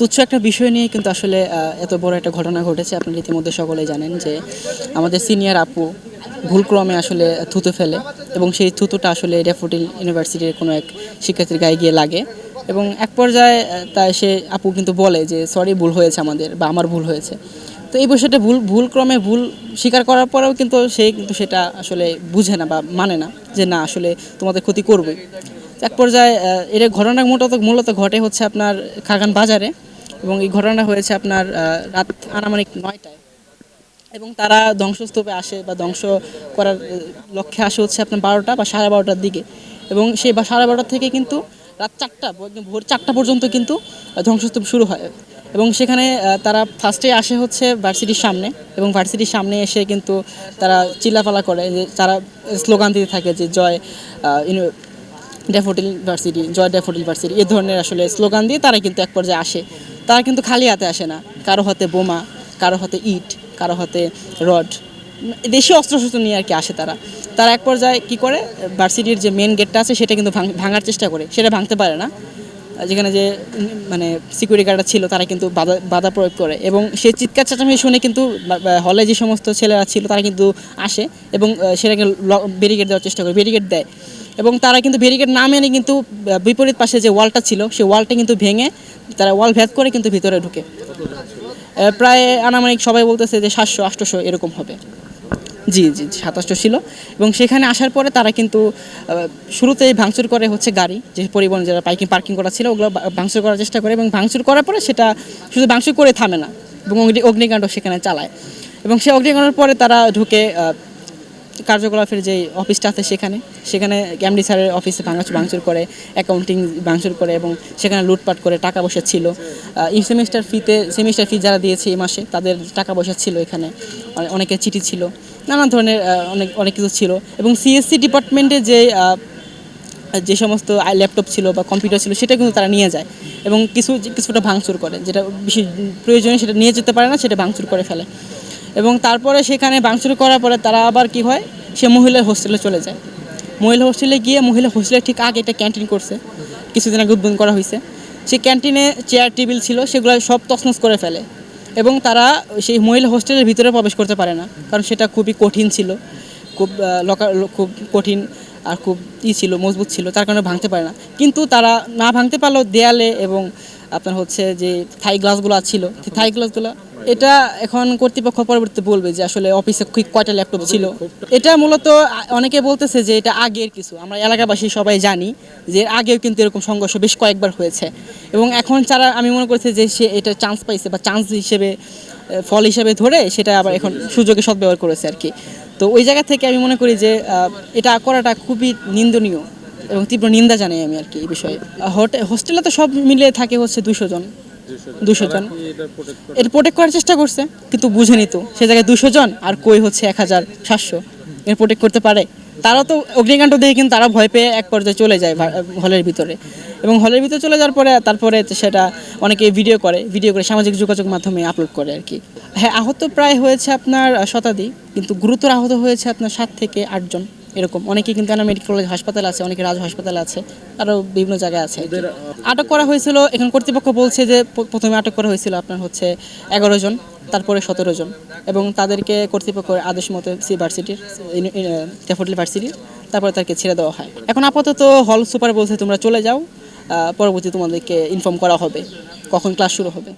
তুচ্ছ একটা বিষয় নিয়ে কিন্তু আসলে এত বড় একটা ঘটনা ঘটেছে। আপনারা ইতিমধ্যে সকলেই জানেন যে আমাদের সিনিয়র আপু ভুলক্রমে আসলে থুতু ফেলে এবং সেই থুতুটা আসলে ড্যাফোডিল ইউনিভার্সিটির কোনো এক শিক্ষার্থীর গায়ে গিয়ে লাগে এবং এক পর্যায়ে তা সে আপু কিন্তু বলে যে সরি ভুল হয়েছে আমাদের বা আমার ভুল হয়েছে। তো এই বিষয়টা ভুল, ভুলক্রমে ভুল স্বীকার করার পরেও কিন্তু সে কিন্তু সেটা আসলে বুঝে না বা মানে না যে, না, আসলে তোমাদের ক্ষতি করবে এক পর্যায়ে এর ঘটনা মূলত মূলত ঘটে হচ্ছে আপনার খাগান বাজারে। এবং এই ঘটনা হয়েছে আপনার রাত আনামানিক নয়টায়। এবং তারা ধ্বংসস্তূপে আসে বা ধ্বংস করার লক্ষ্যে আসে হচ্ছে আপনার বারোটা বা সাড়ে বারোটার দিকে। এবং সেই বা সাড়ে বারোটা থেকে কিন্তু রাত চারটা ভোর চারটা পর্যন্ত কিন্তু ধ্বংসস্তূপ শুরু হয়। এবং সেখানে তারা ফার্স্টে আসে হচ্ছে ভার্সিটির সামনে এবং ভার্সিটির সামনে এসে কিন্তু তারা চিল্লাপালা করে যে তারা স্লোগান দিতে থাকে যে জয় ড্যাফোডিল ভার্সিটি, জয় ড্যাফোডিল ভার্সিটি। এই ধরনের আসলে স্লোগান দিয়ে তারা কিন্তু এক পর্যায়ে আসে। তারা কিন্তু খালি হাতে আসে না। কারও হাতে বোমা, কারও হাতে ইট, কারও হাতে রড। দেশীয় অস্ত্রশস্ত্র নিয়ে আর কি আসে তারা। তারা এক পর্যায়ে কি করে? ভার্সিটির যে মেন গেটটা আছে সেটা কিন্তু ভাঙ- ভাঙার চেষ্টা করে। সেটা ভাঙতে পারে না। যেখানে যে মানে সিকিউরিটি গার্ডটা ছিল তারা কিন্তু বাধা বাধা প্রয়োগ করে। এবং সেই চিৎকার চেঁচামেচি শুনে কিন্তু হলে যে সমস্ত ছেলেরা ছিল তারা কিন্তু আসে এবং সেটাকে ব্যারিকেড দেওয়ার চেষ্টা করে। ব্যারিকেড দেয়। এবং তারা কিন্তু ব্যারিকেড না মেনে কিন্তু বিপরীত পাশে যে ওয়ালটা ছিল, সেই ওয়ালটা কিন্তু ভেঙে তারা ওয়াল ভেদ করে কিন্তু ভিতরে ঢুকে। প্রায় আনামানিক সবাই বলতেছে যে সাতশো আটশোশো এরকম হবে। জি জি সাতাশশো ছিল। এবং সেখানে আসার পরে তারা কিন্তু শুরুতেই ভাঙচুর করে হচ্ছে গাড়ি, যে পরিবহন যারা পাইকিং, পার্কিং করা ছিল, ওগুলো ভাঙচুর করার চেষ্টা করে এবং ভাঙচুর করার পরে সেটা শুধু ভাঙচুর করে থামে না। এবং অগ্নি- অগ্নিকাণ্ড সেখানে চালায়। এবং সেই অগ্নিকাণ্ডের পরে তারা ঢুকে কার্যকলাপের যে অফিসটা আছে সেখানে সেখানে এমডি স্যারের অফিসে ভাঙচুর ভাঙচুর করে অ্যাকাউন্টিং ভাঙচুর করে এবং সেখানে লুটপাট করে টাকা পয়সা ছিল। এই সেমিস্টার ফিতে সেমিস্টার ফি যারা দিয়েছে এই মাসে, তাদের টাকা পয়সা ছিল এখানে। অনে- অনেকের চিঠি ছিল, নানান ধরনের অনেক অনেক কিছু ছিল। এবং সিএসসি ডিপার্টমেন্টে যে যে সমস্ত ল্যাপটপ ছিল বা কম্পিউটার ছিল, সেটা কিন্তু তারা নিয়ে যায়। এবং কিছু, কিছুটা ভাঙচুর করে, যেটা বেশি প্রয়োজনে সেটা নিয়ে যেতে পারে না, সেটা ভাঙচুর করে ফেলে। এবং তারপরে সেখানে ভাঙচুর করার পরে তারা আবার কি হয়? সে মহিলার হোস্টেলে চলে যায়। মহিলা হোস্টেলে গিয়ে মহিলা হোস্টেলের ঠিক আগে একটা ক্যান্টিন করছে। কিছুদিন আগে উদ্বোধন করা হয়েছে। সে ক্যান্টিনে চেয়ার টেবিল ছিল, সেগুলো সব তছনছ করে ফেলে। এবং তারা সেই মহিলা হোস্টেলের ভিতরে প্রবেশ করতে পারে না, কারণ সেটা খুবই কঠিন ছিল। খুব লকার খুব কঠিন আর খুব ই ছিল, মজবুত ছিল, তার কারণে ভাঙতে পারে না। কিন্তু তারা না ভাঙতে পারলেও দেয়ালে এবং আপনার হচ্ছে যে থাই গ্লাসগুলো ছিল থাই গ্লাসগুলো এটা এখন কর্তৃপক্ষ পরবর্তীতে বলবে যে আসলে অফিসে কয়টা ল্যাপটপ ছিল। এটা মূলত অনেকে বলতেছে যে এটা আগের কিছু। আমরা এলাকাবাসী সবাই জানি যে আগেও কিন্তু এরকম সংঘর্ষ বেশ কয়েকবার হয়েছে। এবং এখন যারা আমি মনে করছি যে সে এটা চান্স পাইছে বা চান্স হিসেবে ফল হিসেবে ধরে সেটা আবার এখন সুযোগে সদ্ব্যবহার করেছে আর কি। তো ওই জায়গা থেকে আমি মনে করি যে এটা করাটা খুবই নিন্দনীয় এবং তীব্র নিন্দা জানাই আমি আর কি এই বিষয়ে। হোটেল হোস্টেলে তো সব মিলে থাকে হচ্ছে দুশো জন। দুশো জন। এটা প্রোটেক্ট করার চেষ্টা করছে কিন্তু বুঝেনি তো। সে জায়গায় দুশো জন আর কই হচ্ছে এক হাজার সাতশো। এর প্রোটেক্ট করতে পারে। তারা তো অগ্নিকাণ্ড দেখে কিন্তু তারা ভয় পেয়ে এক পর্যায়ে চলে যায় হলের ভিতরে। এবং হলের ভিতরে চলে যাওয়ার পরে তারপরে সেটা অনেকে ভিডিও করে ভিডিও করে সামাজিক যোগাযোগ মাধ্যমে আপলোড করে আর কি। হ্যাঁ আহত প্রায় হয়েছে আপনার শতাধিক কিন্তু গুরুতর আহত হয়েছে আপনার সাত থেকে আটজন। এরকম। অনেকে কিন্তু আমার মেডিকেল কলেজ হাসপাতাল আছে অনেকে রাজ হাসপাতাল আছে আরও বিভিন্ন জায়গায় আছে। আটক করা হয়েছিল এখন কর্তৃপক্ষ বলছে যে প্রথমে আটক করা হয়েছিল আপনার হচ্ছে এগারো জন তারপরে সতেরো জন। এবং তাদেরকে কর্তৃপক্ষের আদেশ মতো সি ভার্সিটির ড্যাফোডিল ভার্সিটির তারপরে তাদেরকে ছেড়ে দেওয়া হয়। এখন আপাতত হল সুপার বলছে তোমরা চলে যাও পরবর্তী তোমাদেরকে ইনফর্ম করা হবে কখন ক্লাস শুরু হবে।